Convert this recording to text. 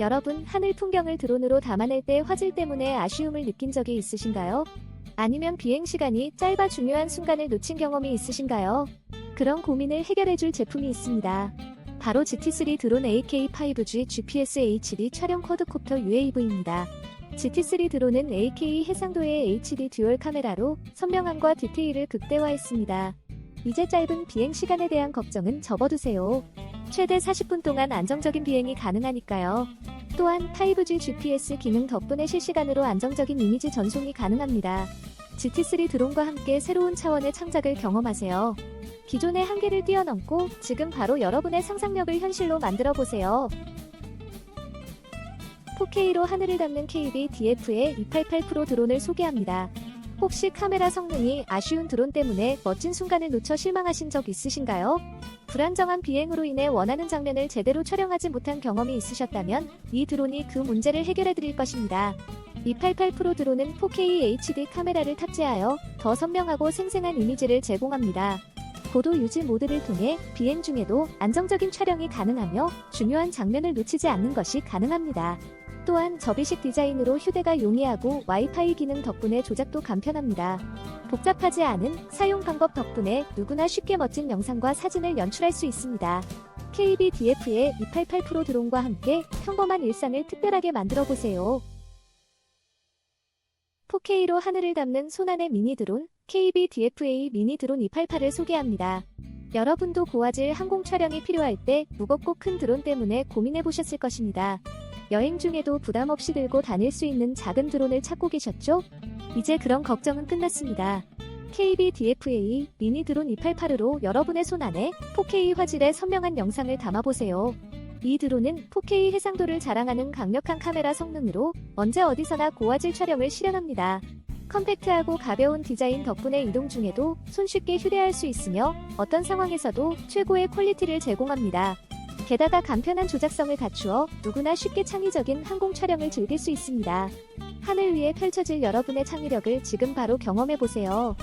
여러분, 하늘 풍경을 드론으로 담아낼 때 화질 때문에 아쉬움을 느낀 적이 있으신가요? 아니면 비행 시간이 짧아 중요한 순간을 놓친 경험이 있으신가요? 그런 고민을 해결해줄 제품이 있습니다. 바로 GT3 드론 AK5G GPS HD 촬영 쿼드코프터 UAV입니다. GT3 드론은 AK 해상도의 HD 듀얼 카메라로 선명함과 디테일을 극대화했습니다. 이제 짧은 비행 시간에 대한 걱정은 접어두세요. 최대 40분 동안 안정적인 비행이 가능하니까요. 또한 5G GPS 기능 덕분에 실시간으로 안정적인 이미지 전송이 가능합니다. GT3 드론과 함께 새로운 차원의 창작을 경험하세요. 기존의 한계를 뛰어넘고 지금 바로 여러분의 상상력을 현실로 만들어 보세요. 4K로 하늘을 닿는 KB DF의 288 프로 드론을 소개합니다. 혹시 카메라 성능이 아쉬운 드론 때문에 멋진 순간을 놓쳐 실망하신 적 있으신가요? 불안정한 비행으로 인해 원하는 장면을 제대로 촬영하지 못한 경험이 있으셨다면 이 드론이 그 문제를 해결해 드릴 것입니다. 288 프로 드론은 4K HD 카메라를 탑재하여 더 선명하고 생생한 이미지를 제공합니다. 고도 유지 모드를 통해 비행 중에도 안정적인 촬영이 가능하며 중요한 장면을 놓치지 않는 것이 가능합니다. 또한 접이식 디자인으로 휴대가 용이하고 와이파이 기능 덕분에 조작도 간편합니다. 복잡하지 않은 사용 방법 덕분에 누구나 쉽게 멋진 영상과 사진을 연출할 수 있습니다. KBDF의 288 프로 드론과 함께 평범한 일상을 특별하게 만들어 보세요. 4K로 하늘을 담는 손안의 미니 드론 KBDFA 미니 드론 288을 소개합니다. 여러분도 고화질 항공 촬영이 필요할 때 무겁고 큰 드론 때문에 고민해 보셨을 것입니다. 여행 중에도 부담 없이 들고 다닐 수 있는 작은 드론을 찾고 계셨죠? 이제 그런 걱정은 끝났습니다. KBDFA 미니 드론 288으로 여러분의 손 안에 4K 화질의 선명한 영상을 담아보세요. 이 드론은 4K 해상도를 자랑하는 강력한 카메라 성능으로 언제 어디서나 고화질 촬영을 실현합니다. 컴팩트하고 가벼운 디자인 덕분에 이동 중에도 손쉽게 휴대할 수 있으며 어떤 상황에서도 최고의 퀄리티를 제공합니다. 게다가 간편한 조작성을 갖추어 누구나 쉽게 창의적인 항공 촬영을 즐길 수 있습니다. 하늘 위에 펼쳐질 여러분의 창의력을 지금 바로 경험해 보세요.